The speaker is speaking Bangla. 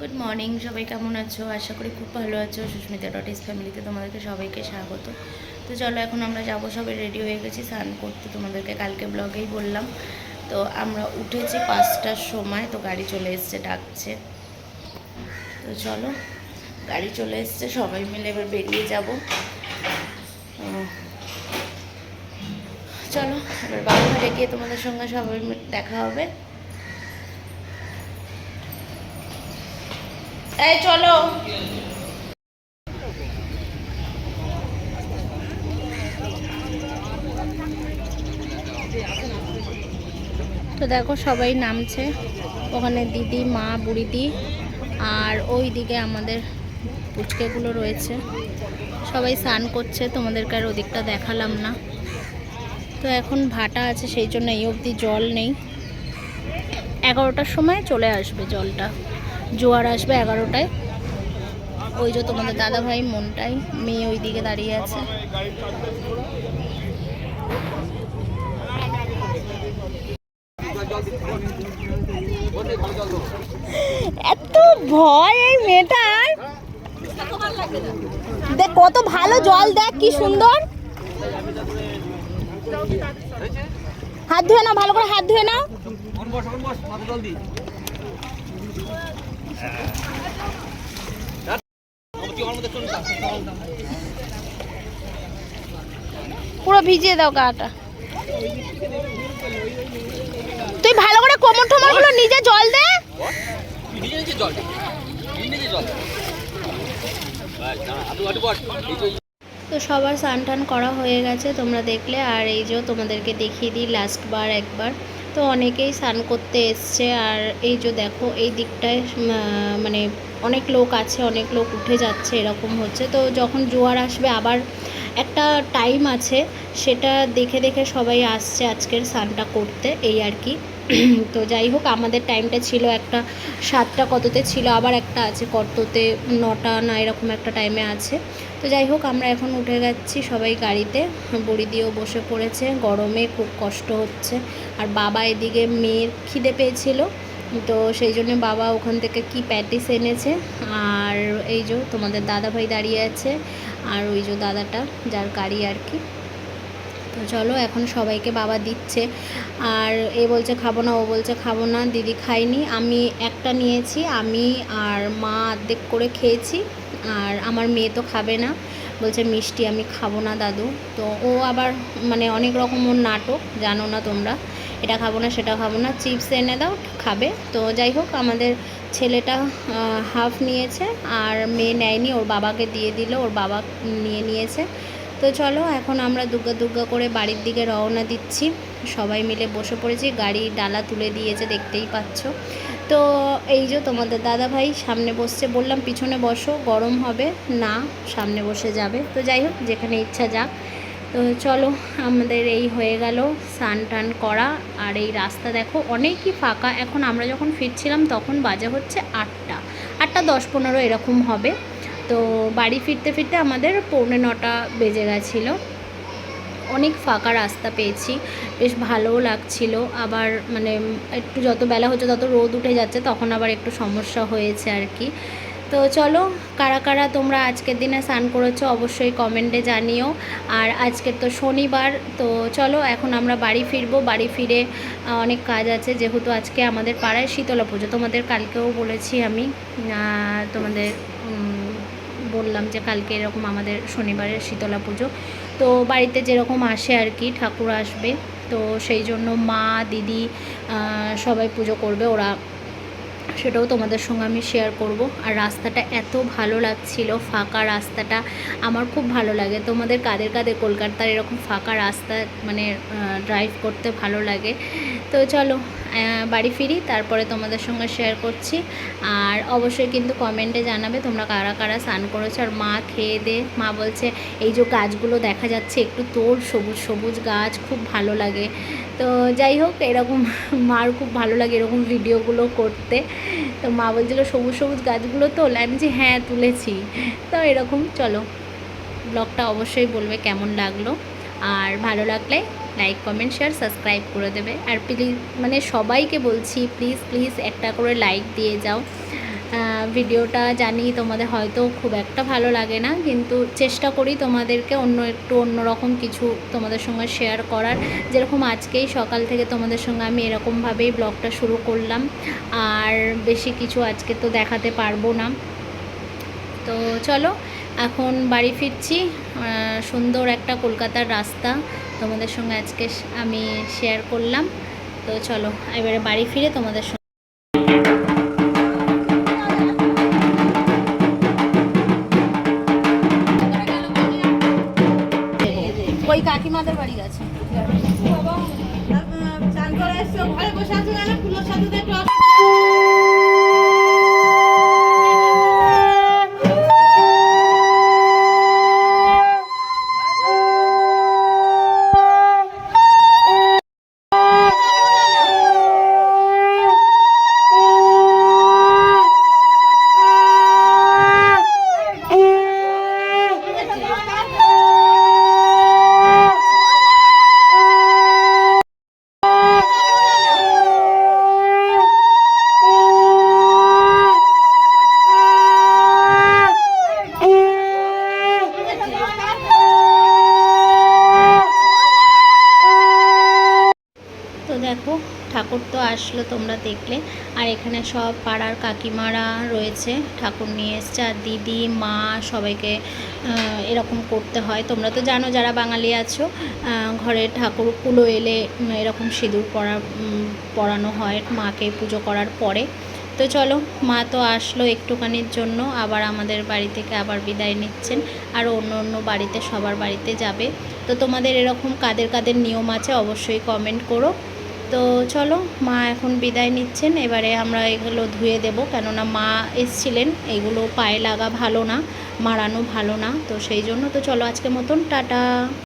গুড মর্নিং সবাই কেমন আছো? আশা করি খুব ভালো আছো। সুস্মিতা ডট ইস ফ্যামিলিতে তোমাদেরকে সবাইকে স্বাগত। তো চলো, এখন আমরা যাব, সবাই রেডি হয়ে গেছি, স্নান করতে। তোমাদেরকে কালকে ব্লগেই বললাম। তো আমরা উঠেছি পাঁচটার সময়, তো গাড়ি চলে এসছে, ডাকছে। তো চলো, গাড়ি চলে এসছে, সবাই মিলে এবার বেরিয়ে যাব। চলো, এবার বাবুঘাটে গিয়ে তোমাদের সঙ্গে সবাই দেখা হবে। এই, চলো। তো দেখো, সবাই নামছে। ওখানে দিদি, মা, বুড়িদি, আর ওই দিকে আমাদের পুচকেগুলো রয়েছে। সবাই স্নান করছে, তোমাদেরকে আর ওদিকটা দেখালাম না। তো এখন ভাটা আছে, সেই জন্য এই অবধি জল নেই। এগারোটার সময় চলে আসবে জলটা। জোয়ার আসবে এগারোটায়। ওই যে তোমাদের দাদা ভাই মনটাই মেয়ে ওই দিকে দাঁড়িয়ে আছে। এত ভয় এই মেয়েটার। দেখ কত ভালো জল দেখ কি সুন্দর। হাত ধুয়ে নাও ভালো করে হাত ধুয়ে নাও। পুরো ভিজিয়ে দাও গাটা। তুই ভালো করে কোমর টোমরগুলো নিজে জল দে। তো সবার স্নান টান করা হয়ে গেছে, তোমরা দেখলে, আর এই যে তোমাদেরকে দেখিয়ে দিই লাস্ট বার, একবার। তো অনেকেই স্নান করতে এসছে আর এই যে দেখো, এই দিকটায় মানে অনেক লোক আছে, অনেক লোক উঠে যাচ্ছে, এরকম হচ্ছে। তো যখন জোয়ার আসবে, আবার একটা টাইম আছে, সেটা দেখে দেখে সবাই আসছে আজকের স্নানটা করতে, এই আর কি। তো যাই হোক, আমাদের টাইমটা ছিল একটা, সাতটা কততে ছিল, আবার একটা আছে কততে, নটা না এরকম একটা টাইমে আছে। তো যাই হোক, আমরা এখন উঠে যাচ্ছি সবাই গাড়িতে। বড়ি দিয়েও বসে পড়েছে, গরমে খুব কষ্ট হচ্ছে। আর বাবা এদিকে মেয়ের খিদে পেয়েছিল, তো সেই জন্য বাবা ওখান থেকে কি প্যাটিস এনেছে, আর এই যে তোমাদের দাদা ভাই দাঁড়িয়ে আছে, আর ওই যে দাদাটা, যার গাড়ি আর কি। তো চলো, এখন সবাইকে বাবা দিচ্ছে। আর এ বলছে, খাব না, ও বলছে, খাব না, দিদি খাইনি আমি একটা নিয়েছি, আমি আর মা অর্ধেক করে খেয়েছি, আর আমার মেয়ে তো খাবে না। বলছে, মিষ্টি, আমি খাব না, দাদু। তো ও আবার মানে অনেক রকম ওর নাটক, জানো না তোমরা? এটা খাব না, সেটা খাব না, চিপস এনে দাও, খাবে। তো যাই হোক, আমাদের ছেলেটা হাফ নিয়েছে, আর মেয়ে নেয়নি, ওর বাবাকে দিয়ে দিল, ওর বাবা নিয়ে নিয়েছে। তো চলো, এখন আমরা দুগ্গা দুগ্গা করে বাড়ির দিকে রওনা দিচ্ছি। সবাই মিলে বসে পড়েছি, গাড়ি ডালা তুলে দিয়েছে, দেখতেই পাচ্ছ। তো এই যে তোমাদের দাদা ভাই সামনে বসছে, বললাম পিছনে বসো, গরম হবে, না, সামনে বসে যাবে। তো যাই হোক, যেখানে ইচ্ছা যাক। তো চলো, আমাদের এই হয়ে গেল স্নান টান করা। আর এই রাস্তা দেখো, অনেকই ফাঁকা। এখন আমরা যখন ফিরছিলাম, তখন বাজে হচ্ছে আটটা। আটটা দশ পনেরো এরকম হবে। তো বাড়ি ফিরতে ফিরতে আমাদের পৌনে নটা বেজে গেছিল। অনেক ফাঁকা রাস্তা পেয়েছি, বেশ ভালোও লাগছিল। আবার মানে একটু যত বেলা হচ্ছে, তত রোদ উঠে যাচ্ছে, তখন আবার একটু সমস্যা হয়েছে আর কি। তো চলো, কারা কারা তোমরা আজকের দিনে স্নান করেছ, অবশ্যই কমেন্টে জানিও। আর আজকে তো শনিবার, তো চলো, এখন আমরা বাড়ি ফিরবো। বাড়ি ফিরে অনেক কাজ আছে। যেহেতু আজকে আমাদের পাড়ায় শীতলা পুজো, তোমাদের কালকেও বলেছি আমি তোমাদের বললাম যে কালকে এরকম আমাদের শনিবারের শীতলা পুজো। তো বাড়িতে যেরকম আসে আর কি, ঠাকুর আসবে। তো সেই জন্য মা, দিদি সবাই পুজো করবে, ওরা সেটাও তোমাদের সঙ্গে আমি শেয়ার করব। আর রাস্তাটা এত ভালো লাগছিল, ফাঁকা রাস্তাটা, আমার খুব ভালো লাগে। তোমাদের কাদের কাদের কলকাতার এরকম ফাঁকা রাস্তা মানে ড্রাইভ করতে ভালো লাগে? তো চলো বাড়ি ফিরি, তারপরে তোমাদের সঙ্গে শেয়ার করছি। আর অবশ্যই কিন্তু কমেন্টে জানাবে তোমরা কারা কারা স্নান করেছ আর মা খেয়ে দে। মা বলছে, এই যে গাছগুলো দেখা যাচ্ছে, একটু তোর সবুজ সবুজ গাছ, খুব ভালো লাগে। তো যাই হোক, এরকম মার খুব ভালো লাগে এরকম ভিডিওগুলো করতে। তো মা বলছিল, সবুজ সবুজ গাছগুলো তোল আমি যে হ্যাঁ তুলেছি। তো এরকম, চলো। ব্লগটা অবশ্যই বলবে কেমন লাগল। আর ভালো লাগলে লাইক কমেন্ট শেয়ার সাবস্ক্রাইব করে দেবে। আর প্লিজ মানে সবাইকে বলছি প্লিজ প্লিজ একটা করে লাইক দিয়ে যাও। ভিডিওটা জানি তোমাদের হয়তো খুব একটা ভালো লাগে না, কিন্তু চেষ্টা করি তোমাদেরকে অন্য একটু অন্যরকম কিছু তোমাদের সঙ্গে শেয়ার করার। যেরকম আজকেই সকাল থেকে তোমাদের সঙ্গে আমি এরকমভাবেই ব্লগটা শুরু করলাম। আর বেশি কিছু আজকে তো দেখাতে পারব না। তো চলো, এখন বাড়ি ফিরছি। সুন্দর একটা কলকাতার রাস্তা তোমাদের সঙ্গে আজকে আমি শেয়ার করলাম। তো চলো, এবারে বাড়ি ফিরে তোমাদের সঙ্গে। ওই কাকিমাদের বাড়ি গেছে। আছো তো আসলো তোমরা দেখলে। আর এখানে সব পাড়ার কাকিমারা রয়েছে, ঠাকুর নিয়ে এসছে আর দিদি, মা সবাইকে এরকম করতে হয়। তোমরা তো জানো যারা বাঙালি আছো ঘরে ঠাকুর কুলো এলে এরকম সিঁদুর পরা পরানো হয় মাকে পুজো করার পরে। তো চলো, মা তো আসলো একটুখানির জন্য, আবার আমাদের বাড়ি থেকে আবার বিদায় নিচ্ছেন। আর অন্য অন্য বাড়িতে সবার বাড়িতে যাবে। তো তোমাদের এরকম কাদের কাদের নিয়ম আছে অবশ্যই কমেন্ট করো। তো চলো, মা এখন বিদায় নিচ্ছেন। এবারে আমরা এগুলো ধুয়ে দেব, কেননা মা এসছিলেন। এগুলো পায়ে লাগা ভালো না, মারানো ভালো না, তো সেই জন্য। তো চলো আজকে মতন, টাটা।